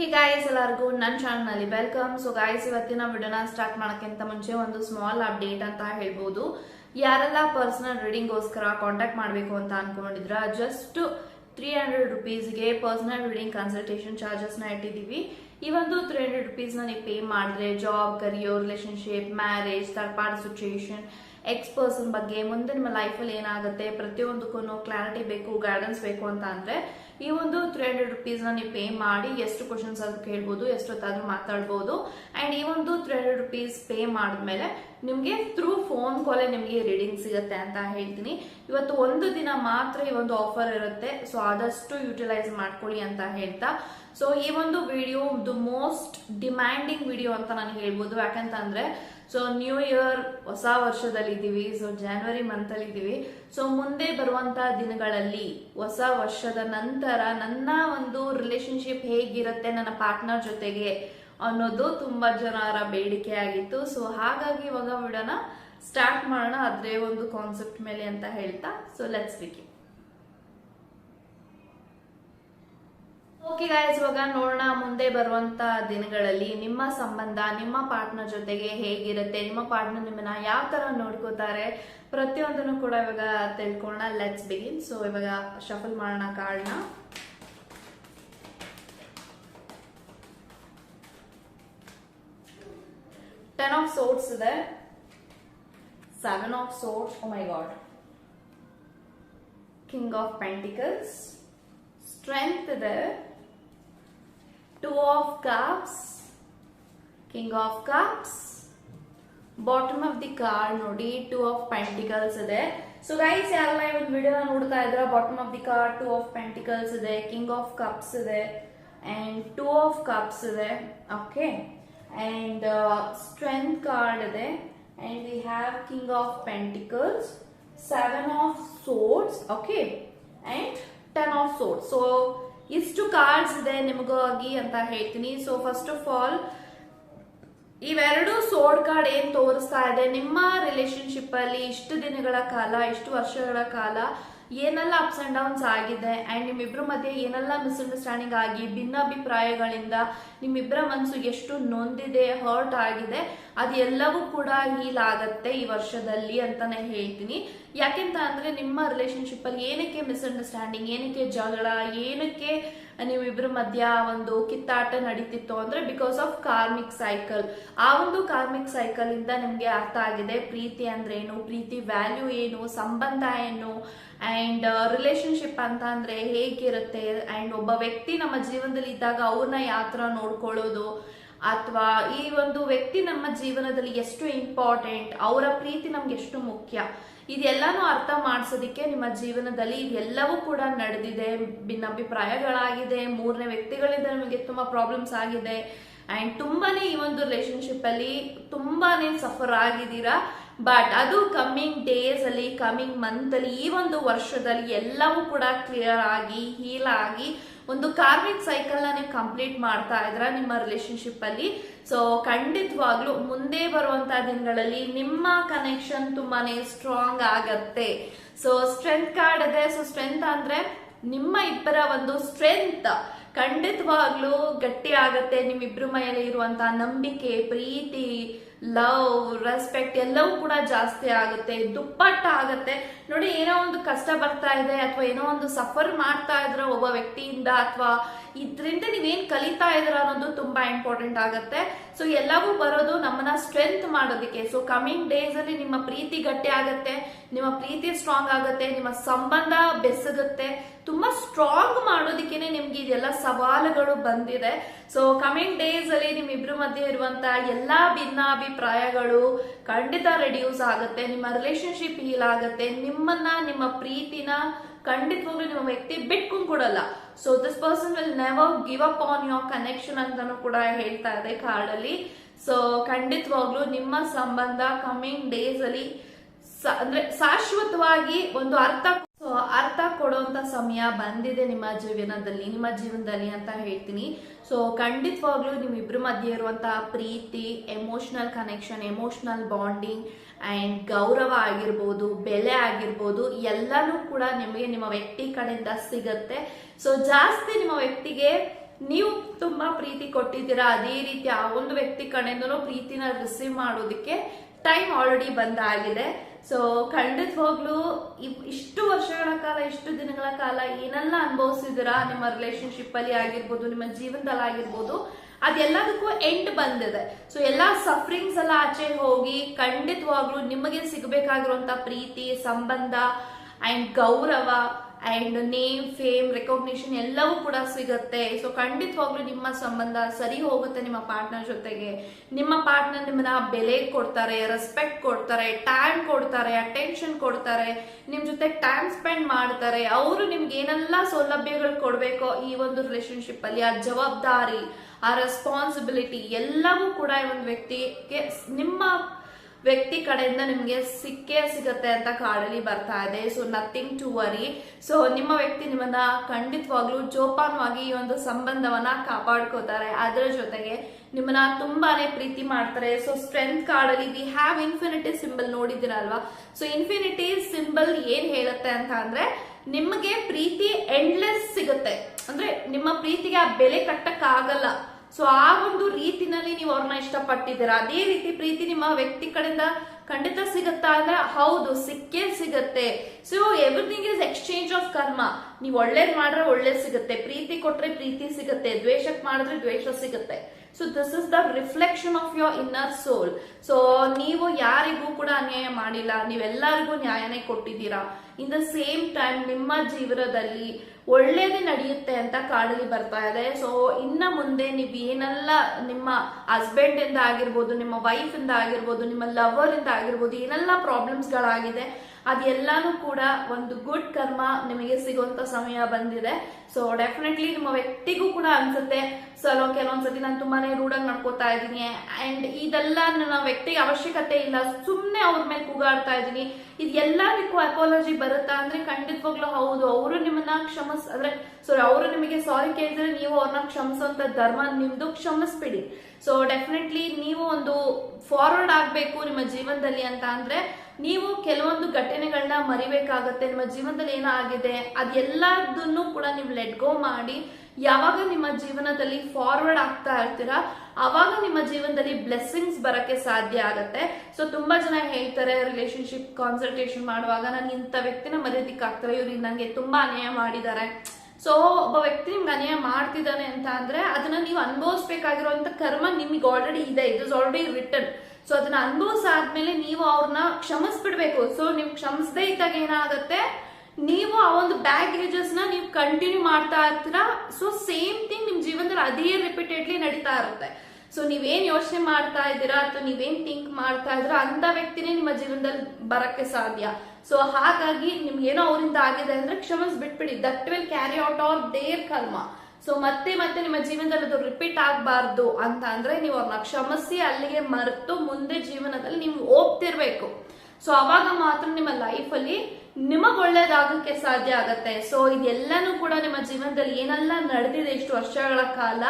Hey guys ಎಲ್ಲರಿಗೂ ನನ್ನ ಚಾನಲ್ನಲ್ಲಿ ವೆಲ್ಕಮ್ ಸೊ ಗಾಯ್ಸ್ ಇವತ್ತಿನ ವಿಡಿಯೋನ ಸ್ಟಾರ್ಟ್ ಮಾಡೋಕ್ಕಿಂತ ಮುಂಚೆ ಒಂದು ಸ್ಮಾಲ್ ಅಪ್ಡೇಟ್ ಅಂತ ಹೇಳ್ಬೋದು. ಯಾರೆಲ್ಲ ಪರ್ಸನಲ್ ರೀಡಿಂಗ್ಗೋಸ್ಕರ ಕಾಂಟ್ಯಾಕ್ಟ್ ಮಾಡಬೇಕು ಅಂತ ಅನ್ಕೊಂಡಿದ್ರ ಜಸ್ಟ್ ತ್ರೀ ಹಂಡ್ರೆಡ್ ರುಪೀಸ್ಗೆ ಪರ್ಸನಲ್ ರೀಡಿಂಗ್ ಕನ್ಸಲ್ಟೇಷನ್ ಚಾರ್ಜಸ್ನ ಇಟ್ಟಿದ್ದೀವಿ. ಈ ಒಂದು ತ್ರೀ ಹಂಡ್ರೆಡ್ ರುಪೀಸ್ನ ನೀವು ಪೇ ಮಾಡಿದ್ರೆ job career relationship marriage third party situation ex person ಬಗ್ಗೆ ಮುಂದೆ ನಿಮ್ಮ ಲೈಫಲ್ಲಿ ಏನಾಗುತ್ತೆ? ಪ್ರತಿಯೊಂದಕ್ಕೂ ಕ್ಲಾರಿಟಿ ಬೇಕು ಗೈಡೆನ್ಸ್ ಬೇಕು ಅಂತ ಅಂದರೆ ಈ ಒಂದು ತ್ರೀ ಹಂಡ್ರೆಡ್ ರುಪೀಸ್ನ ನೀವು ಪೇ ಮಾಡಿ ಎಷ್ಟು ಕ್ವಶನ್ಸ್ ಅದಕ್ಕೆ ಕೇಳ್ಬೋದು, ಎಷ್ಟೊತ್ತಾದರೂ ಮಾತಾಡ್ಬೋದು. ಅಂಡ್ ಈ ಒಂದು ತ್ರೀ ಹಂಡ್ರೆಡ್ ರುಪೀಸ್ ಪೇ ಮಾಡಿದ್ಮೇಲೆ ನಿಮಗೆ ಥ್ರೂ ಫೋನ್ ಕಾಲೇ ನಿಮಗೆ ರೀಡಿಂಗ್ ಸಿಗುತ್ತೆ ಅಂತ ಹೇಳ್ತೀನಿ. ಇವತ್ತು ಒಂದು ದಿನ ಮಾತ್ರ ಈ ಒಂದು ಆಫರ್ ಇರುತ್ತೆ. ಸೊ ಆದಷ್ಟು ಯುಟಿಲೈಸ್ ಮಾಡ್ಕೊಳ್ಳಿ ಅಂತ ಹೇಳ್ತಾ. ಸೊ ಈ ಒಂದು video the most demanding video ಅಂತ ನಾನು ಹೇಳ್ಬೋದು. ಯಾಕಂತಂದ್ರೆ ಸೊ ನ್ಯೂ ಇಯರ್ ಹೊಸ ವರ್ಷದಲ್ಲಿ ಇದ್ದೀವಿ ಸೊ ಜಾನ್ವರಿ ಮಂತ್ ಅಲ್ಲಿ ಇದ್ದೀವಿ ಸೊ ಮುಂದೆ ಬರುವಂತ ದಿನಗಳಲ್ಲಿ ಹೊಸ ವರ್ಷದ ನಂತರ ನನ್ನ ಒಂದು ರಿಲೇಶನ್ಶಿಪ್ ಹೇಗಿರುತ್ತೆ, ನನ್ನ ಪಾರ್ಟ್ನರ್ ಜೊತೆಗೆ ಅನ್ನೋದು ತುಂಬಾ ಜನರ ಬೇಡಿಕೆ ಆಗಿತ್ತು. ಸೊ ಹಾಗಾಗಿ ಇವಾಗ ಬಿಡೋಣ ಸ್ಟಾರ್ಟ್ ಮಾಡೋಣ. ಅದೇ ಒಂದು ಕಾನ್ಸೆಪ್ಟ್ ಮೇಲೆ ಅಂತ ಹೇಳ್ತಾ. ಸೊ ಲೆಟ್ಸ್ ಬಿಗಿ ಓಕೆ ಗಾಯ್ಸ್ ಇವಾಗ ನೋಡೋಣ ಮುಂದೆ ಬರುವಂತ ದಿನಗಳಲ್ಲಿ ನಿಮ್ಮ ಸಂಬಂಧ, ನಿಮ್ಮ ಪಾರ್ಟ್ನರ್ ಜೊತೆಗೆ ಹೇಗಿರುತ್ತೆ, ನಿಮ್ಮ ಪಾರ್ಟ್ನರ್ ನಿಮ್ಮನ್ನ ಯಾವ ತರ ನೋಡ್ಕೋತಾರೆ ಪ್ರತಿಯೊಂದನ್ನು ಕೂಡ ಇವಾಗ ತಿಳ್ಕೊಳ್ಳೋಣ. ಲೆಟ್ಸ್ ಬಿಗಿನ್ ಸೊ ಇವಾಗ ಶಫಲ್ ಮಾಡೋಣ ಕಾರ್ಡ್ನ ಟೆನ್ ಆಫ್ ಸೋಟ್ಸ್ ಇದೆ. Seven of swords oh my god king of pentacles strength ಇದೆ. Two of cups king of cups bottom of the card ನೋಡಿ ಟೂ ಆಫ್ ಪೆಂಟಿಕಲ್ಸ್ ಇದೆ. ಸೊ ಗೈಸ್ ಯಾರೆಲ್ಲ ಈ ಒಂದು ನೋಡ್ತಾ ಇದ್ರ bottom of the card two of pentacles ಇದೆ. King of cups ಇದೆ. ಅಂಡ್ ಟೂ ಆಫ್ ಕಪ್ಸ್ ಇದೆ. ಓಕೆ ಅಂಡ್ ಸ್ಟ್ರೆಂತ್ ಕಾರ್ಡ್ ಇದೆ. And we have king of pentacles seven of swords okay and ten of swords so ಇಷ್ಟು cards ಇದೆ ನಿಮಗಾಗಿ ಅಂತ ಹೇಳ್ತೀನಿ. So first of all ಇವೆರಡು ಸೋಡ್ card ಏನ್ ತೋರಿಸ್ತಾ ಇದೆ? ನಿಮ್ಮ ರಿಲೇಶನ್ಶಿಪ್ ಅಲ್ಲಿ ಇಷ್ಟು ದಿನಗಳ ಕಾಲ, ಇಷ್ಟು ವರ್ಷಗಳ ಕಾಲ ಏನೆಲ್ಲ ಅಪ್ಸ್ ಅಂಡ್ ಡೌನ್ಸ್ ಆಗಿದೆ ಅಂಡ್ ನಿಮ್ಮಿಬ್ರ ಮಧ್ಯೆ ಏನೆಲ್ಲ ಮಿಸ್ಅಂಡರ್ಸ್ಟ್ಯಾಂಡಿಂಗ್ ಆಗಿ, ಭಿನ್ನಾಭಿಪ್ರಾಯಗಳಿಂದ ನಿಮ್ಮಿಬ್ಬರ ಮನಸ್ಸು ಎಷ್ಟು ನೊಂದಿದೆ ಹರ್ಟ್ ಆಗಿದೆ, ಅದೆಲ್ಲವೂ ಕೂಡ ಹೀಲ್ ಆಗತ್ತೆ ಈ ವರ್ಷದಲ್ಲಿ ಅಂತಾನೆ ಹೇಳ್ತೀನಿ. ಯಾಕೆಂತ ಅಂದ್ರೆ ನಿಮ್ಮ ರಿಲೇಶನ್ಶಿಪ್ ಅಲ್ಲಿ ಏನಕ್ಕೆ ಮಿಸ್ಅಂಡರ್ಸ್ಟ್ಯಾಂಡಿಂಗ್ ಏನಕ್ಕೆ ಜಗಳ, ಏನಕ್ಕೆ ನೀವಿಬ್ಬರ ಮಧ್ಯ ಒಂದು ಕಿತ್ತಾಟ ನಡೀತಿತ್ತು ಅಂದ್ರೆ ಬಿಕಾಸ್ ಆಫ್ ಕಾರ್ಮಿಕ್ ಸೈಕಲ್ ಆ ಒಂದು ಕಾರ್ಮಿಕ್ ಸೈಕಲ್ ಇಂದ ನಿಮ್ಗೆ ಅರ್ಥ ಆಗಿದೆ ಪ್ರೀತಿ ಅಂದ್ರೆ ಏನು ಪ್ರೀತಿ ವ್ಯಾಲ್ಯೂ ಏನು, ಸಂಬಂಧ ಏನು ಅಂಡ್ ರಿಲೇಶನ್ಶಿಪ್ ಅಂತ ಅಂದ್ರೆ ಹೇಗಿರುತ್ತೆ ಅಂಡ್ ಒಬ್ಬ ವ್ಯಕ್ತಿ ನಮ್ಮ ಜೀವನದಲ್ಲಿ ಇದ್ದಾಗ ಅವ್ರನ್ನ ಯಾವ ಥರ ನೋಡ್ಕೊಳ್ಳೋದು, ಅಥವಾ ಈ ಒಂದು ವ್ಯಕ್ತಿ ನಮ್ಮ ಜೀವನದಲ್ಲಿ ಎಷ್ಟು ಇಂಪಾರ್ಟೆಂಟ್ ಅವರ ಪ್ರೀತಿ ನಮ್ಗೆ ಎಷ್ಟು ಮುಖ್ಯ. ಇದೆಲ್ಲಾನು ಅರ್ಥ ಮಾಡಿಸೋದಿಕ್ಕೆ ನಿಮ್ಮ ಜೀವನದಲ್ಲಿ ಇದೆಲ್ಲವೂ ಕೂಡ ನಡೆದಿದೆ. ಭಿನ್ನಾಭಿಪ್ರಾಯಗಳಾಗಿದೆ, ಮೂರನೇ ವ್ಯಕ್ತಿಗಳಿಂದ ನಿಮಗೆ ತುಂಬಾ ಪ್ರಾಬ್ಲಮ್ಸ್ ಆಗಿದೆ. ಅಂಡ್ ತುಂಬಾನೇ ಈ ಒಂದು ರಿಲೇಶನ್ಶಿಪ್ ಅಲ್ಲಿ ತುಂಬಾನೇ ಸಫರ್ ಆಗಿದ್ದೀರಾ? ಬಟ್ ಅದು ಕಮ್ಮಿಂಗ್ ಡೇಸ್ ಅಲ್ಲಿ ಕಮ್ಮಿಂಗ್ ಮಂತ್ ಅಲ್ಲಿ, ಈ ಒಂದು ವರ್ಷದಲ್ಲಿ ಎಲ್ಲವೂ ಕೂಡ ಕ್ಲಿಯರ್ ಆಗಿ ಹೀಲ್ ಆಗಿ ಒಂದು ಕಾರ್ಮಿಕ್ ಸೈಕಲ್ನ ನೀವು ಕಂಪ್ಲೀಟ್ ಮಾಡ್ತಾ ಇದ್ರ ನಿಮ್ಮ ರಿಲೇಶನ್ಶಿಪ್ ಅಲ್ಲಿ. ಸೊ ಖಂಡಿತವಾಗ್ಲೂ ಮುಂದೆ ಬರುವಂತ ದಿನಗಳಲ್ಲಿ ನಿಮ್ಮ ಕನೆಕ್ಷನ್ ತುಂಬಾನೇ ಸ್ಟ್ರಾಂಗ್ ಆಗತ್ತೆ. ಸೊ ಸ್ಟ್ರೆಂತ್ ಕಾರ್ಡ್ ಇದೆ. ಸೊ ಸ್ಟ್ರೆಂತ್ ಅಂದ್ರೆ ನಿಮ್ಮ ಇಬ್ಬರ ಒಂದು ಸ್ಟ್ರೆಂತ್ ಖಂಡಿತವಾಗ್ಲೂ ಗಟ್ಟಿ ಆಗತ್ತೆ ನಿಮ್ಮಿಬ್ರು ಮೈಯಲ್ಲಿ ಇರುವಂತ ನಂಬಿಕೆ, ಪ್ರೀತಿ ಲವ್ ರೆಸ್ಪೆಕ್ಟ್ ಎಲ್ಲವೂ ಕೂಡ ಜಾಸ್ತಿ ಆಗುತ್ತೆ, ದುಪ್ಪಟ್ಟ ಆಗುತ್ತೆ. ನೋಡಿ ಏನೋ ಒಂದು ಕಷ್ಟ ಬರ್ತಾ ಇದೆ ಅಥವಾ ಏನೋ ಒಂದು ಸಫರ್ ಮಾಡ್ತಾ ಇದ್ರೆ ಒಬ್ಬ ವ್ಯಕ್ತಿಯಿಂದ ಅಥವಾ ಇದರಿಂದ ನೀವೇನು ಕಲಿತಾ ಇದ್ರ ಅನ್ನೋದು ತುಂಬಾ ಇಂಪಾರ್ಟೆಂಟ್ ಆಗುತ್ತೆ. ಸೊ ಎಲ್ಲವೂ ಬರೋದು ನಮ್ಮನ್ನ ಸ್ಟ್ರೆಂತ್ ಮಾಡೋದಕ್ಕೆ. ಸೊ ಕಮಿಂಗ್ ಡೇಸ್ ಅಲ್ಲಿ ನಿಮ್ಮ ಪ್ರೀತಿ ಗಟ್ಟಿ ಆಗುತ್ತೆ, ನಿಮ್ಮ ಪ್ರೀತಿ ಸ್ಟ್ರಾಂಗ್ ಆಗುತ್ತೆ, ನಿಮ್ಮ ಸಂಬಂಧ ಬೆಸಗುತ್ತೆ. ತುಂಬಾ ಸ್ಟ್ರಾಂಗ್ ಮಾಡೋದಕ್ಕೇನೆ ನಿಮ್ಗೆ ಇದೆಲ್ಲ ಸವಾಲುಗಳು ಬಂದಿದೆ. ಸೊ ಕಮಿಂಗ್ ಡೇಸ್ ಅಲ್ಲಿ ನಿಮ್ಮಿಬ್ರ ಮಧ್ಯೆ ಇರುವಂತ ಎಲ್ಲಾ ಭಿನ್ನಾಭಿಪ್ರಾಯಗಳು ಖಂಡಿತ ರೆಡ್ಯೂಸ್ ಆಗುತ್ತೆ. ನಿಮ್ಮ ರಿಲೇಶನ್ಶಿಪ್ ಹೀಲ್ ಆಗುತ್ತೆ. ನಿಮ್ಮನ್ನ, ನಿಮ್ಮ ಪ್ರೀತಿನ ಖಂಡಿತವಾಗ್ಲೂ ನಿಮ್ಮ ವ್ಯಕ್ತಿ ಬಿಟ್ಕೊಂಡು ಕೊಡಲ್ಲ. So this person will never give up on your connection ಅಂತಾನು ಕೂಡ ಹೇಳ್ತಾ ಇದೆ ಕಾರ್ಡ್ ಅಲ್ಲಿ ಸೊ ಖಂಡಿತವಾಗ್ಲೂ ನಿಮ್ಮ ಸಂಬಂಧ ಕಮಿಂಗ್ ಡೇಸ್ ಅಲ್ಲಿ ಅಂದ್ರೆ ಶಾಶ್ವತವಾಗಿ ಒಂದು ಅರ್ಥ ಸೊ, ಅರ್ಥ ಕೊಡುವಂತ ಸಮಯ ಬಂದಿದೆ ನಿಮ್ಮ ಜೀವನದಲ್ಲಿ ನಿಮ್ಮ ಜೀವನದಲ್ಲಿ ಅಂತ ಹೇಳ್ತೀನಿ. ಸೊ ಖಂಡಿತವಾಗ್ಲೂ ನಿಮ್ಮಿಬ್ಬರ ಮಧ್ಯೆ ಇರುವಂತಹ ಪ್ರೀತಿ emotional connection emotional bonding and ಗೌರವ ಆಗಿರ್ಬೋದು, ಬೆಲೆ ಆಗಿರ್ಬೋದು, ಎಲ್ಲನೂ ಕೂಡ ನಿಮಗೆ ನಿಮ್ಮ ವ್ಯಕ್ತಿ ಕಡೆಯಿಂದ ಸಿಗತ್ತೆ. ಸೊ ಜಾಸ್ತಿ ನಿಮ್ಮ ವ್ಯಕ್ತಿಗೆ ನೀವು ತುಂಬಾ ಪ್ರೀತಿ ಕೊಟ್ಟಿದ್ದೀರಾ, ಅದೇ ರೀತಿ ಆ ಒಂದು ವ್ಯಕ್ತಿ ಕಡೆಯಿಂದ ಪ್ರೀತಿನ ರಿಸೀವ್ ಮಾಡೋದಕ್ಕೆ ಟೈಮ್ ಆಲ್ರೆಡಿ ಬಂದಾಗಿದೆ. ಸೊ ಖಂಡಿತವಾಗ್ಲೂ ಹೋಗ್ಲು ಇಷ್ಟು ವರ್ಷಗಳ ಕಾಲ, ಇಷ್ಟು ದಿನಗಳ ಕಾಲ ಏನೆಲ್ಲ ಅನುಭವಿಸಿದಿರಾ ನಿಮ್ಮ ರಿಲೇಶನ್ಶಿಪ್ ಅಲ್ಲಿ ಆಗಿರ್ಬೋದು, ನಿಮ್ಮ ಜೀವನದಲ್ಲಿ ಆಗಿರ್ಬೋದು ಅದೆಲ್ಲದಕ್ಕೂ ಎಂಡ್ ಬಂದಿದೆ. ಸೊ ಎಲ್ಲಾ ಸಫರಿಂಗ್ಸ್ ಎಲ್ಲ ಆಚೆ ಹೋಗಿ ಖಂಡಿತವಾಗ್ಲೂ ನಿಮಗೆ ಸಿಗಬೇಕಾಗಿರುವಂತ ಪ್ರೀತಿ, ಸಂಬಂಧ ಅಂಡ್ ಗೌರವ ಅಂಡ್ ನೇಮ್ ಫೇಮ್ ರೆಕಾಗ್ನಿಷನ್ ಎಲ್ಲವೂ ಕೂಡ ಸಿಗುತ್ತೆ. ಸೊ ಖಂಡಿತವಾಗ್ಲೂ ನಿಮ್ಮ ಸಂಬಂಧ ಸರಿ ಹೋಗುತ್ತೆ ನಿಮ್ಮ ಪಾರ್ಟ್ನರ್ ಜೊತೆಗೆ. ನಿಮ್ಮ ಪಾರ್ಟ್ನರ್ ನಿಮ್ಮನ್ನ ಬೆಲೆ ಕೊಡ್ತಾರೆ ರೆಸ್ಪೆಕ್ಟ್ ಕೊಡ್ತಾರೆ ಟೈಮ್ ಕೊಡ್ತಾರೆ ಅಟೆನ್ಷನ್ ಕೊಡ್ತಾರೆ, ನಿಮ್ ಜೊತೆ ಟೈಮ್ ಸ್ಪೆಂಡ್ ಮಾಡ್ತಾರೆ. ಅವರು ನಿಮ್ಗೆ ಏನೆಲ್ಲ ಸೌಲಭ್ಯಗಳು ಕೊಡ್ಬೇಕೋ ಈ ಒಂದು ರಿಲೇಶನ್ಶಿಪ್ ಅಲ್ಲಿ, ಆ ಜವಾಬ್ದಾರಿ ಆ ರೆಸ್ಪಾನ್ಸಿಬಿಲಿಟಿ ಎಲ್ಲವೂ ಕೂಡ ಈ ಒಂದು ವ್ಯಕ್ತಿಗೆ, ನಿಮ್ಮ ವ್ಯಕ್ತಿ ಕಡೆಯಿಂದ ನಿಮಗೆ ಸಿಕ್ಕೇ ಸಿಗತ್ತೆ ಅಂತ ಕಾಡಲ್ಲಿ ಬರ್ತಾ ಇದೆ. So nothing to worry so ನಿಮ್ಮ ವ್ಯಕ್ತಿ ನಿಮ್ಮನ್ನ ಖಂಡಿತವಾಗ್ಲೂ ಜೋಪಾನವಾಗಿ ಈ ಒಂದು ಸಂಬಂಧವನ್ನ ಕಾಪಾಡ್ಕೋತಾರೆ. ಅದರ ಜೊತೆಗೆ ನಿಮ್ಮನ್ನ ತುಂಬಾನೇ ಪ್ರೀತಿ ಮಾಡ್ತಾರೆ. ಸೊ ಸ್ಟ್ರೆಂತ್ ಕಾರ್ಡಲ್ಲಿ ವಿ ಹ್ಯಾವ್ ಇನ್ಫಿನಿಟಿ ಸಿಂಬಲ್ ನೋಡಿದಿರಲ್ವಾ ಸೊ ಇನ್ಫಿನಿಟಿ ಸಿಂಬಲ್ ಏನ್ ಹೇಳುತ್ತೆ ಅಂತ ಅಂದ್ರೆ ನಿಮಗೆ ಪ್ರೀತಿ ಎಂಡ್ಲೆಸ್ ಸಿಗುತ್ತೆ. ಅಂದ್ರೆ ನಿಮ್ಮ ಪ್ರೀತಿಗೆ ಆ ಬೆಲೆ ಕಟ್ಟಕ್ ಆಗಲ್ಲ ಸೊ ಆ ಒಂದು ರೀತಿನಲ್ಲಿ ನೀವು ಅವ್ರನ್ನ ಇಷ್ಟಪಟ್ಟಿದ್ದೀರಾ. ಅದೇ ರೀತಿ ಪ್ರೀತಿ ನಿಮ್ಮ ವ್ಯಕ್ತಿ ಕಡೆಯಿಂದ ಖಂಡಿತ ಸಿಗುತ್ತಾ ಅಂದ್ರೆ ಹೌದು, ಸಿಕ್ಕೇ ಸಿಗತ್ತೆ. So everything is exchange of karma ನೀವು ಒಳ್ಳೇದ್ ಮಾಡ್ರೆ ಒಳ್ಳೇದ್ ಸಿಗುತ್ತೆ. ಪ್ರೀತಿ ಕೊಟ್ರೆ ಪ್ರೀತಿ ಸಿಗುತ್ತೆ. ದ್ವೇಷಕ್ ಮಾಡಿದ್ರೆ ದ್ವೇಷ ಸಿಗುತ್ತೆ. So this is the reflection of your inner soul so ನೀವು ಯಾರಿಗೂ ಕೂಡ ಅನ್ಯಾಯ ಮಾಡಿಲ್ಲ, ನೀವೆಲ್ಲರಿಗೂ ನ್ಯಾಯನೇ ಕೊಟ್ಟಿದ್ದೀರಾ. ಇನ್ ದ ಸೇಮ್ ಟೈಮ್ ನಿಮ್ಮ ಜೀವನದಲ್ಲಿ ಒಳ್ಳೇದೇ ನಡೆಯುತ್ತೆ ಅಂತ ಕಾಡಲಿ ಬರ್ತಾ ಇದೆ. ಸೊ ಇನ್ನ ಮುಂದೆ ನೀವು ಏನೆಲ್ಲ ನಿಮ್ಮ ಹಸ್ಬೆಂಡ್ ಇಂದ ಆಗಿರ್ಬೋದು, ನಿಮ್ಮ ವೈಫ್ ಇಂದ ಆಗಿರ್ಬೋದು, ನಿಮ್ಮ ಲವರ್ ಇಂದ ಆಗಿರ್ಬೋದು, ಏನೆಲ್ಲ ಪ್ರಾಬ್ಲಮ್ಸ್ ಗಳಾಗಿದೆ ಅದೆಲ್ಲಾನು ಕೂಡ ಒಂದು ಗುಡ್ ಕರ್ಮ ನಿಮಗೆ ಸಿಗುವಂತ ಸಮಯ ಬಂದಿದೆ. ಸೊ ಡೆಫಿನೆಟ್ಲಿ ನಿಮ್ಮ ವ್ಯಕ್ತಿಗೂ ಕೂಡ ಅನ್ಸುತ್ತೆ. ಸೊ ಕೆಲವೊಂದ್ಸತಿ ನಾನು ತುಂಬಾನೇ ರೂಢಾಗಿ ನಡ್ಕೋತಾ ಇದ್ದೀನಿ. ಅಂಡ್ ಇದೆಲ್ಲ ನನ್ನ ವ್ಯಕ್ತಿಗೆ ಅವಶ್ಯಕತೆ ಇಲ್ಲ. ಸುಮ್ಮನೆ ಅವ್ರ ಮೇಲೆ ಕೂಗಾಡ್ತಾ ಇದ್ದೀನಿ. ಇದೆಲ್ಲದಕ್ಕೂ ಅಪಾಲಜಿ ಬರುತ್ತಾ ಅಂದ್ರೆ ಖಂಡಿತವಾಗ್ಲೂ ಹೌದು. ಅವರು ನಿಮ್ಮನ್ನ ಕ್ಷಮಸ್, ಅಂದ್ರೆ ಸಾರಿ ಅವರು ನಿಮಗೆ ಸಾರಿ ಕೇಳಿದ್ರೆ ನೀವು ಅವ್ರನ್ನ ಕ್ಷಮಿಸುವಂತ ಧರ್ಮ ನಿಮ್ದು ಕ್ಷಮಿಸ್ಬಿಡಿ. ಸೊ ಡೆಫಿನೆಟ್ಲಿ ನೀವು ಒಂದು ಫಾರ್ವರ್ಡ್ ಆಗ್ಬೇಕು ನಿಮ್ಮ ಜೀವನದಲ್ಲಿ ಅಂತ ಅಂದ್ರೆ ನೀವು ಕೆಲವೊಂದು ಘಟನೆಗಳನ್ನ ಮರಿಬೇಕಾಗತ್ತೆ, ನಿಮ್ಮ ಜೀವನದಲ್ಲಿ ಏನಾಗಿದೆ ಅದೆಲ್ಲದನ್ನು ಕೂಡ ನೀವು ಲೆಟ್ ಗೋ ಮಾಡಿ, ಯಾವಾಗ ನಿಮ್ಮ ಜೀವನದಲ್ಲಿ ಫಾರ್ವರ್ಡ್ ಆಗ್ತಾ ಇರ್ತೀರಾ, ಅವಾಗ ನಿಮ್ಮ ಜೀವನದಲ್ಲಿ ಬ್ಲೆಸ್ಸಿಂಗ್ಸ್ ಬರಕ್ಕೆ ಸಾಧ್ಯ ಆಗತ್ತೆ. ಸೊ ತುಂಬಾ ಜನ ಹೇಳ್ತಾರೆ ರಿಲೇಶನ್ಶಿಪ್ ಕಾನ್ಸಲ್ಟೇಷನ್ ಮಾಡುವಾಗ ನಾನು ಇಂಥ ವ್ಯಕ್ತಿನ ಮರ್ಯಾದಿಕ್ ಆಗ್ತಾರೆ ಇವ್ರು ನನಗೆ ತುಂಬಾ ಅನ್ಯಾಯ ಮಾಡಿದ್ದಾರೆ. ಸೊ ಒಬ್ಬ ವ್ಯಕ್ತಿ ನಿಮ್ಗೆ ಅನ್ಯಾಯ ಮಾಡ್ತಿದ್ದಾನೆ ಅಂತ ಅಂದ್ರೆ, ಅದನ್ನ ನೀವು ಅನುಭವಿಸ್ಬೇಕಾಗಿರುವಂತ ಕರ್ಮ ನಿಮಗೆ ಆಲ್ರೆಡಿ ಇದೆ it is already return so ಅದನ್ನ ಅನುಭವಿಸಾದ್ಮೇಲೆ ನೀವು ಅವ್ರನ್ನ ಕ್ಷಮಿಸ್ಬಿಡ್ಬೇಕು. ಸೊ ನೀವು ಕ್ಷಮಿಸದೇ ಇದ್ದಾಗ ಏನಾಗುತ್ತೆ? ನೀವು ಆ ಒಂದು ಬ್ಯಾಗೇಜಸ್ನ ನೀವು ಕಂಟಿನ್ಯೂ ಮಾಡ್ತಾ ಇರ್ತೀರಾ. ಸೊ ಸೇಮ್ ಥಿಂಗ್ ನಿಮ್ ಜೀವನದಲ್ಲಿ ಅದೇ ರಿಪೀಟೆಡ್ಲಿ ನಡೀತಾ ಇರುತ್ತೆ. ಸೊ ನೀವೇನ್ ಯೋಚನೆ ಮಾಡ್ತಾ ಇದ್ದೀರಾ ಅಥವಾ ನೀವೇನ್ ಥಿಂಕ್ ಮಾಡ್ತಾ ಇದ್ದೀರಾ ಅಂತ ವ್ಯಕ್ತಿನೇ ನಿಮ್ಮ ಜೀವನದಲ್ಲಿ ಬರಕ್ಕೆ ಸಾಧ್ಯ. ಸೊ ಹಾಗಾಗಿ ನಿಮ್ಗೆ ಏನೋ ಅವರಿಂದ ಆಗಿದೆ ಅಂದ್ರೆ ಕ್ಷಮಿಸ್ ಬಿಟ್ಬಿಡಿ ದಟ್ ವಿಲ್ ಕ್ಯಾರಿ ಔಟ್ ಅವರ್ ದೇರ್ ಕರ್ಮ ಸೊ ಮತ್ತೆ ಮತ್ತೆ ನಿಮ್ಮ ಜೀವನದಲ್ಲಿ ಅದು ರಿಪೀಟ್ ಆಗಬಾರ್ದು ಅಂತ ಅಂದ್ರೆ ನೀವು ಅವ್ರನ್ನ ಕ್ಷಮಿಸಿ, ಅಲ್ಲಿಗೆ ಮರೆತು ಮುಂದೆ ಜೀವನದಲ್ಲಿ ನೀವು ಹೋಗ್ತಿರ್ಬೇಕು. ಸೊ ಅವಾಗ ಮಾತ್ರ ನಿಮ್ಮ ಲೈಫ್ ಅಲ್ಲಿ ನಿಮಗ್ ಒಳ್ಳೇದಾಗಕ್ಕೆ ಸಾಧ್ಯ ಆಗತ್ತೆ. ಸೊ ಇದೆಲ್ಲಾನು ಕೂಡ ನಿಮ್ಮ ಜೀವನದಲ್ಲಿ ಏನೆಲ್ಲ ನಡೆದಿದೆ ಇಷ್ಟು ವರ್ಷಗಳ ಕಾಲ,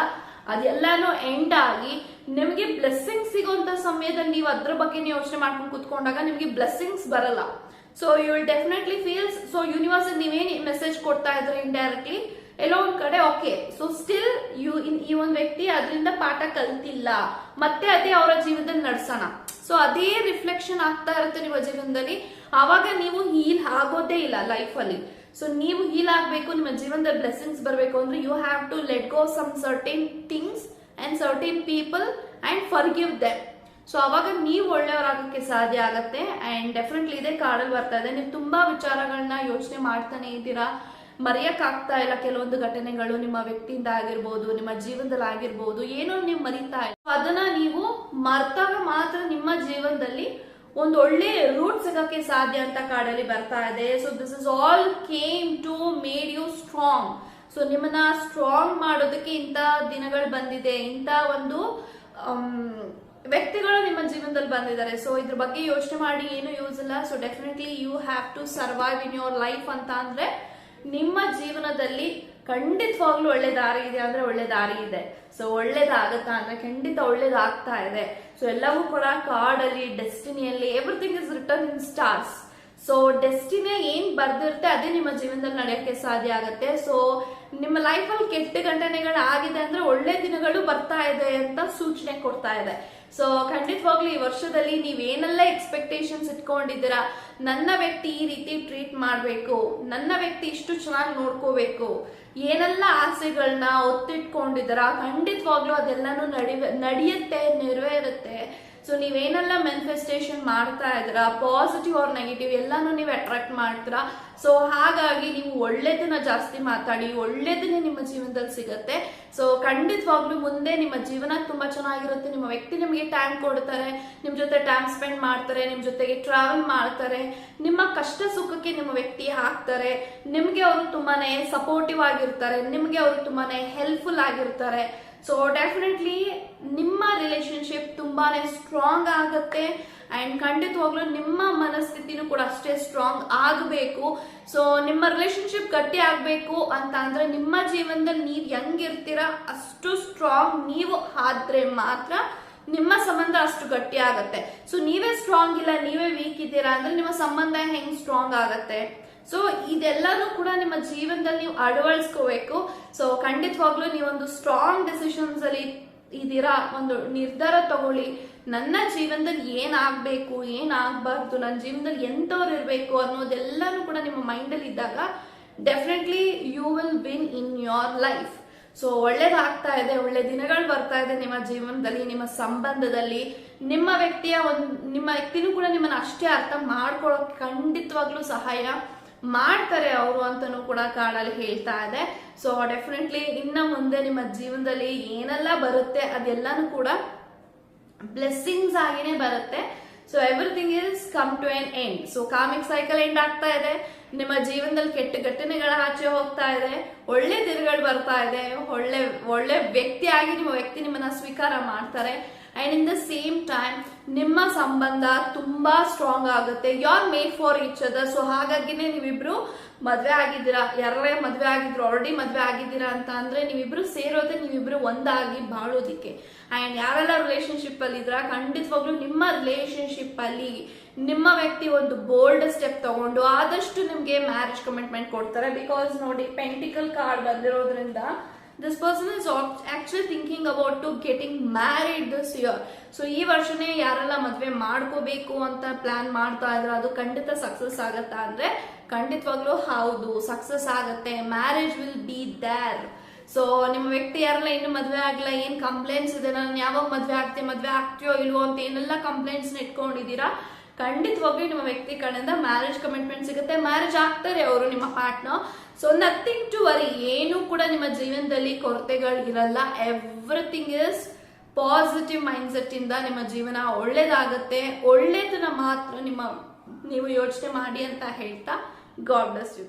ಅದೆಲ್ಲಾನು ಎಂಡ್ ಆಗಿ ನಿಮಗೆ ಬ್ಲೆಸ್ಸಿಂಗ್ ಸಿಗುವಂತ ಸಮಯದಲ್ಲಿ ನೀವು ಅದ್ರ ಬಗ್ಗೆ ಯೋಚನೆ ಮಾಡ್ಕೊಂಡು ಕುತ್ಕೊಂಡಾಗ ನಿಮಗೆ ಬ್ಲೆಸ್ಸಿಂಗ್ಸ್ ಬರಲ್ಲ. So you will definitely feels so universe ನೀವೇನು ಮೆಸೇಜ್ ಕೊಡ್ತಾ ಇದ್ರೆ ಇಂಡೈರೆಕ್ಟ್ಲಿ ಎಲ್ಲೋ ಒಂದ್ ಕಡೆ ಓಕೆ ಸೊ ಸ್ಟಿಲ್ ಯು ಈ ಒಂದ್ ವ್ಯಕ್ತಿ ಅದರಿಂದ ಪಾಠ ಕಲ್ತಿಲ್ಲ. ಮತ್ತೆ ಅದೇ ಅವರ ಜೀವನದಲ್ಲಿ ನಡ್ಸೋಣ. ಸೊ ಅದೇ ರಿಫ್ಲೆಕ್ಷನ್ ಆಗ್ತಾ ಇರುತ್ತೆ ನಿಮ್ಮ ಜೀವನದಲ್ಲಿ. ಆವಾಗ ನೀವು ಹೀಲ್ ಆಗೋದೇ ಇಲ್ಲ ಲೈಫ್ ಅಲ್ಲಿ. ಸೊ ನೀವು ಹೀಲ್ ಆಗ್ಬೇಕು, ನಿಮ್ಮ ಜೀವನದಲ್ಲಿ ಬ್ಲೆಸಿಂಗ್ಸ್ ಬರಬೇಕು ಅಂದ್ರೆ you have to let go some certain things and certain people and forgive them so ಅವಾಗ ನೀವು ಒಳ್ಳೆಯವರಾಗಕ್ಕೆ ಸಾಧ್ಯ ಆಗತ್ತೆ. ಅಂಡ್ ಡೆಫಿನೆಟ್ಲಿ ಇದೇ ಕಾಡಲ್ಲಿ ಬರ್ತಾ ಇದೆ. ನೀವು ತುಂಬಾ ವಿಚಾರಗಳನ್ನ ಯೋಚನೆ ಮಾಡ್ತಾನೆ ಇದ್ದೀರಾ? ಮರೆಯಕ್ ಆಗ್ತಾ ಇಲ್ಲ ಕೆಲವೊಂದು ಘಟನೆಗಳು ನಿಮ್ಮ ವ್ಯಕ್ತಿಯಿಂದ ಆಗಿರ್ಬೋದು, ನಿಮ್ಮ ಜೀವನದಲ್ಲಿ ಆಗಿರ್ಬೋದು, ಏನೋ ನೀವು ಮರಿತಾ ಇಲ್ಲ. ಅದನ್ನ ನೀವು ಮರ್ತಾಗ ಮಾತ್ರ ನಿಮ್ಮ ಜೀವನದಲ್ಲಿ ಒಂದು ಒಳ್ಳೆ ರೂಟ್ ಸಿಗಕ್ಕೆ ಸಾಧ್ಯ ಅಂತ ಕಾಡಲ್ಲಿ ಬರ್ತಾ ಇದೆ. So this is all came to made you strong so ನಿಮ್ಮನ್ನ ಸ್ಟ್ರಾಂಗ್ ಮಾಡೋದಕ್ಕೆ ಇಂಥ ದಿನಗಳು ಬಂದಿದೆ. ಇಂಥ ಒಂದು ವ್ಯಕ್ತಿಗಳು ನಿಮ್ಮ ಜೀವನದಲ್ಲಿ ಬಂದಿದ್ದಾರೆ. ಸೊ ಇದ್ರ ಬಗ್ಗೆ ಯೋಚನೆ ಮಾಡಿ, ಏನು ಯೂಸ್ ಇಲ್ಲ. So definitely you have to survive in your life ಅಂತ ಅಂದ್ರೆ ನಿಮ್ಮ ಜೀವನದಲ್ಲಿ ಖಂಡಿತವಾಗ್ಲೂ ಒಳ್ಳೆ ದಾರಿ ಇದೆ ಅಂದ್ರೆ ಒಳ್ಳೆ ದಾರಿ ಇದೆ. ಸೊ ಒಳ್ಳೇದಾಗತ್ತಾ ಅಂದ್ರೆ ಖಂಡಿತ ಒಳ್ಳೇದಾಗ್ತಾ ಇದೆ. ಸೊ ಎಲ್ಲವೂ ಕೂಡ ಕಾಡಲ್ಲಿ, ಡೆಸ್ಟಿನಿಯಲ್ಲಿ everything is written in stars so destiny ಏನ್ ಬರ್ದಿರುತ್ತೆ ಅದೇ ನಿಮ್ಮ ಜೀವನದಲ್ಲಿ ನಡೆಯೋಕ್ಕೆ ಸಾಧ್ಯ ಆಗುತ್ತೆ. ಸೊ ನಿಮ್ಮ ಲೈಫಲ್ಲಿ ಕೆಟ್ಟ ಘಟನೆಗಳು ಆಗಿದೆ ಅಂದ್ರೆ ಒಳ್ಳೆ ದಿನಗಳು ಬರ್ತಾ ಇದೆ ಅಂತ ಸೂಚನೆ ಕೊಡ್ತಾ ಇದೆ. ಸೊ ಖಂಡಿತವಾಗ್ಲೂ ಈ ವರ್ಷದಲ್ಲಿ ನೀವೇನೆಲ್ಲ ಎಕ್ಸ್ಪೆಕ್ಟೇಷನ್ಸ್ ಇಟ್ಕೊಂಡಿದ್ದೀರಾ? ನನ್ನ ವ್ಯಕ್ತಿ ಈ ರೀತಿ ಟ್ರೀಟ್ ಮಾಡಬೇಕು. ನನ್ನ ವ್ಯಕ್ತಿ ಇಷ್ಟು ಚೆನ್ನಾಗಿ ನೋಡ್ಕೋಬೇಕು. ಏನೆಲ್ಲ ಆಸೆಗಳನ್ನ ಒತ್ತಿಟ್ಕೊಂಡಿದ್ದೀರಾ? ಖಂಡಿತವಾಗ್ಲೂ ಅದೆಲ್ಲನೂ ನಡಿ ನಡೆಯುತ್ತೆ, ನೆರವೇರುತ್ತೆ. ಸೊ ನೀವೇನೆಲ್ಲ ಮ್ಯಾನಿಫೆಸ್ಟೇಷನ್ ಮಾಡ್ತಾ ಇದ್ದೀರಾ? ಪಾಸಿಟಿವ್ ಆರ್ ನೆಗೆಟಿವ್ ಎಲ್ಲಾನು ನೀವು ಅಟ್ರಾಕ್ಟ್ ಮಾಡ್ತೀರಾ? ಸೊ ಹಾಗಾಗಿ ನೀವು ಒಳ್ಳೇದನ್ನ ಜಾಸ್ತಿ ಮಾತಾಡಿ, ಒಳ್ಳೇದನ್ನೇ ನಿಮ್ಮ ಜೀವನದಲ್ಲಿ ಸಿಗುತ್ತೆ. ಸೊ ಖಂಡಿತವಾಗ್ಲೂ ಮುಂದೆ ನಿಮ್ಮ ಜೀವನ ತುಂಬಾ ಚೆನ್ನಾಗಿರುತ್ತೆ. ನಿಮ್ಮ ವ್ಯಕ್ತಿ ನಿಮಗೆ ಟೈಮ್ ಕೊಡ್ತಾರೆ, ನಿಮ್ ಜೊತೆ ಟೈಮ್ ಸ್ಪೆಂಡ್ ಮಾಡ್ತಾರೆ, ನಿಮ್ ಜೊತೆಗೆ ಟ್ರಾವೆಲ್ ಮಾಡ್ತಾರೆ. ನಿಮ್ಮ ಕಷ್ಟ ಸುಖಕ್ಕೆ ನಿಮ್ಮ ವ್ಯಕ್ತಿ ಹಾಕ್ತಾರೆ. ನಿಮ್ಗೆ ಅವರು ತುಂಬಾನೇ ಸಪೋರ್ಟಿವ್ ಆಗಿರ್ತಾರೆ. ನಿಮ್ಗೆ ಅವರು ತುಂಬಾನೇ ಹೆಲ್ಪ್ಫುಲ್ ಆಗಿರ್ತಾರೆ. ಸೊ ಡೆಫಿನೆಟ್ಲಿ ನಿಮ್ಮ ರಿಲೇಶನ್ಶಿಪ್ ತುಂಬಾನೇ ಸ್ಟ್ರಾಂಗ್ ಆಗುತ್ತೆ. ಅಂಡ್ ಖಂಡಿತವಾಗ್ಲೂ ನಿಮ್ಮ ಮನಸ್ಥಿತಿನೂ ಕೂಡ ಅಷ್ಟೇ ಸ್ಟ್ರಾಂಗ್ ಆಗಬೇಕು. ಸೊ ನಿಮ್ಮ ರಿಲೇಶನ್ಶಿಪ್ ಗಟ್ಟಿ ಆಗಬೇಕು ಅಂತ ಅಂದ್ರೆ ನಿಮ್ಮ ಜೀವನದಲ್ಲಿ ನೀವು ಹೆಂಗಿರ್ತೀರಾ ಅಷ್ಟು ಸ್ಟ್ರಾಂಗ್ ನೀವು ಆದ್ರೆ ಮಾತ್ರ ನಿಮ್ಮ ಸಂಬಂಧ ಅಷ್ಟು ಗಟ್ಟಿ ಆಗತ್ತೆ. ಸೊ ನೀವೇ ಸ್ಟ್ರಾಂಗ್ ಇಲ್ಲ, ನೀವೇ ವೀಕ್ ಇದ್ದೀರಾ ಅಂದ್ರೆ ನಿಮ್ಮ ಸಂಬಂಧ ಹೆಂಗ್ ಸ್ಟ್ರಾಂಗ್ ಆಗತ್ತೆ? ಸೊ ಇದೆಲ್ಲನೂ ಕೂಡ ನಿಮ್ಮ ಜೀವನದಲ್ಲಿ ನೀವು ಅಳವಡಿಸ್ಕೋಬೇಕು ಸೊ ಖಂಡಿತವಾಗ್ಲೂ ನೀವೊಂದು ಸ್ಟ್ರಾಂಗ್ ಡಿಸಿಷನ್ಸ್ ಅಲ್ಲಿ ಇದೀರಾ ಒಂದು ನಿರ್ಧಾರ ತಗೊಳ್ಳಿ. ನನ್ನ ಜೀವನದಲ್ಲಿ ಏನಾಗಬೇಕು ಆಗ್ಬೇಕು ಏನ್ ಆಗ್ಬಾರ್ದು ನನ್ನ ಜೀವನದಲ್ಲಿ ಎಂತವ್ರು ಇರಬೇಕು ಅನ್ನೋದೆಲ್ಲನೂ ಕೂಡ ನಿಮ್ಮ ಮೈಂಡಲ್ಲಿ ಇದ್ದಾಗ definitely you will win in your life so ಒಳ್ಳೇದಾಗ್ತಾ ಇದೆ, ಒಳ್ಳೆ ದಿನಗಳು ಬರ್ತಾ ಇದೆ ನಿಮ್ಮ ಜೀವನದಲ್ಲಿ, ನಿಮ್ಮ ಸಂಬಂಧದಲ್ಲಿ. ನಿಮ್ಮ ವ್ಯಕ್ತಿಯ ಒಂದು, ನಿಮ್ಮ ವ್ಯಕ್ತಿನೂ ಕೂಡ ನಿಮ್ಮನ್ನ ಅಷ್ಟೇ ಅರ್ಥ ಮಾಡ್ಕೊಳ್ಳೋಕೆ ಖಂಡಿತವಾಗ್ಲೂ ಸಹಾಯ. ಮಾಡ್ತಾರೆ ಅವರು ಅಂತಲೂ ಕೂಡ ಕಾಡಲ್ಲಿ ಹೇಳ್ತಾ ಇದೆ. ಸೊ ಡೆಫಿನೆಟ್ಲಿ ಇನ್ನ ಮುಂದೆ ನಿಮ್ಮ ಜೀವನದಲ್ಲಿ ಏನೆಲ್ಲ ಬರುತ್ತೆ ಅದೆಲ್ಲಾನು ಕೂಡ ಬ್ಲೆಸ್ಸಿಂಗ್ಸ್ ಆಗಿನೇ ಬರುತ್ತೆ. So everything is come to an end so karmic cycle end ಆಗ್ತಾ ಇದೆ. ನಿಮ್ಮ ಜೀವನದಲ್ಲಿ ಕೆಟ್ಟ ಘಟನೆಗಳ ಆಚೆ ಹೋಗ್ತಾ ಇದೆ. ಒಳ್ಳೆ ದಿನಗಳು ಬರ್ತಾ ಇದೆ. ಒಳ್ಳೆ ಒಳ್ಳೆ ವ್ಯಕ್ತಿ ಆಗಿ ನಿಮ್ಮ ವ್ಯಕ್ತಿ ನಿಮ್ಮನ್ನ ಸ್ವೀಕಾರ ಮಾಡ್ತಾರೆ. And in the same time ನಿಮ್ಮ ಸಂಬಂಧ ತುಂಬಾ ಸ್ಟ್ರಾಂಗ್ ಆಗುತ್ತೆ. You are made for each other so ಹಾಗಾಗಿನೇ ನೀವಿಬ್ರು ಮದ್ವೆ ಆಗಿದ್ದೀರಾ? ಯಾರೇ ಮದ್ವೆ ಆಗಿದ್ರು ಆಲ್ರೆಡಿ ಮದ್ವೆ ಆಗಿದ್ದೀರಾ ಅಂತ ಅಂದ್ರೆ ನೀವಿಬ್ರು ಸೇರೋದೇ ನೀವಿಬ್ರು ಒಂದಾಗಿ ಬಾಳೋದಿಕ್ಕೆ. ಅಂಡ್ ಯಾರೆಲ್ಲ ರಿಲೇಶನ್ಶಿಪ್ ಅಲ್ಲಿ ಇದ್ರ, ಖಂಡಿತವಾಗ್ಲೂ ನಿಮ್ಮ ರಿಲೇಶನ್ಶಿಪ್ ಅಲ್ಲಿ ನಿಮ್ಮ ವ್ಯಕ್ತಿ ಒಂದು ಬೋಲ್ಡ್ ಸ್ಟೆಪ್ ತಗೊಂಡು ಆದಷ್ಟು ನಿಮ್ಗೆ ಮ್ಯಾರೇಜ್ ಕಮಿಟ್ಮೆಂಟ್ ಕೊಡ್ತಾರೆ. ಬಿಕಾಸ್ ನೋಡಿ ಪೆಂಟಿಕಲ್ ಕಾರ್ಡ್ ಬಂದಿರೋದ್ರಿಂದ this person is actually thinking about to getting married this year so ಈ ವರ್ಷನೇ ಯಾರೆಲ್ಲ ಮದುವೆ ಮಾಡ್ಕೋಬೇಕು ಅಂತ ಪ್ಲಾನ್ ಮಾಡ್ತಾ ಇದ್ರೆ, ಅದು ಖಂಡಿತ ಸಕ್ಸಸ್ ಆಗತ್ತಾ ಅಂದ್ರೆ ಖಂಡಿತವಾಗ್ಲೂ ಹೌದು ಸಕ್ಸಸ್ ಆಗತ್ತೆ marriage will be there so ನಿಮ್ಮ ವ್ಯಕ್ತಿ ಯಾರೆಲ್ಲ ಇನ್ನು ಮದುವೆ ಆಗಿಲ್ಲ, ಏನು ಕಂಪ್ಲೇಂಟ್ಸ್ ಇದೆ, ನಾನು ಯಾವಾಗ ಮದುವೆ ಆಗ್ತೀನಿ, ಮದುವೆ ಆಗ್ತೀಯೋ ಇಲ್ವೋ ಅಂತ ಏನೆಲ್ಲ ಕಂಪ್ಲೇಂಟ್ಸ್ ಇಟ್ಕೊಂಡಿದ್ದೀರಾ, ಖಂಡಿತವಾಗ್ಲೂ ನಿಮ್ಮ ವ್ಯಕ್ತಿ ಕಡೆಯಿಂದ ಮ್ಯಾರೇಜ್ ಕಮಿಟ್ಮೆಂಟ್ ಸಿಗುತ್ತೆ. ಮ್ಯಾರೇಜ್ ಆಗ್ತಾರೆ ಅವರು, ನಿಮ್ಮ partner so nothing to worry ಏನು ಕೂಡ ನಿಮ್ಮ ಜೀವನದಲ್ಲಿ ಕೊರತೆಗಳು ಇರಲ್ಲ. ಎವ್ರಿಥಿಂಗ್ ಇಸ್ ಪಾಸಿಟಿವ್ ಮೈಂಡ್ಸೆಟ್ ಇಂದ ನಿಮ್ಮ ಜೀವನ ಒಳ್ಳೇದಾಗತ್ತೆ. ಒಳ್ಳೇದನ್ನ ಮಾತ್ರ ನಿಮ್ಮ ನೀವು ಯೋಚನೆ ಮಾಡಿ ಅಂತ ಹೇಳ್ತಾ ಗಾಡ್ ಬ್ಲೆಸ್ ಯು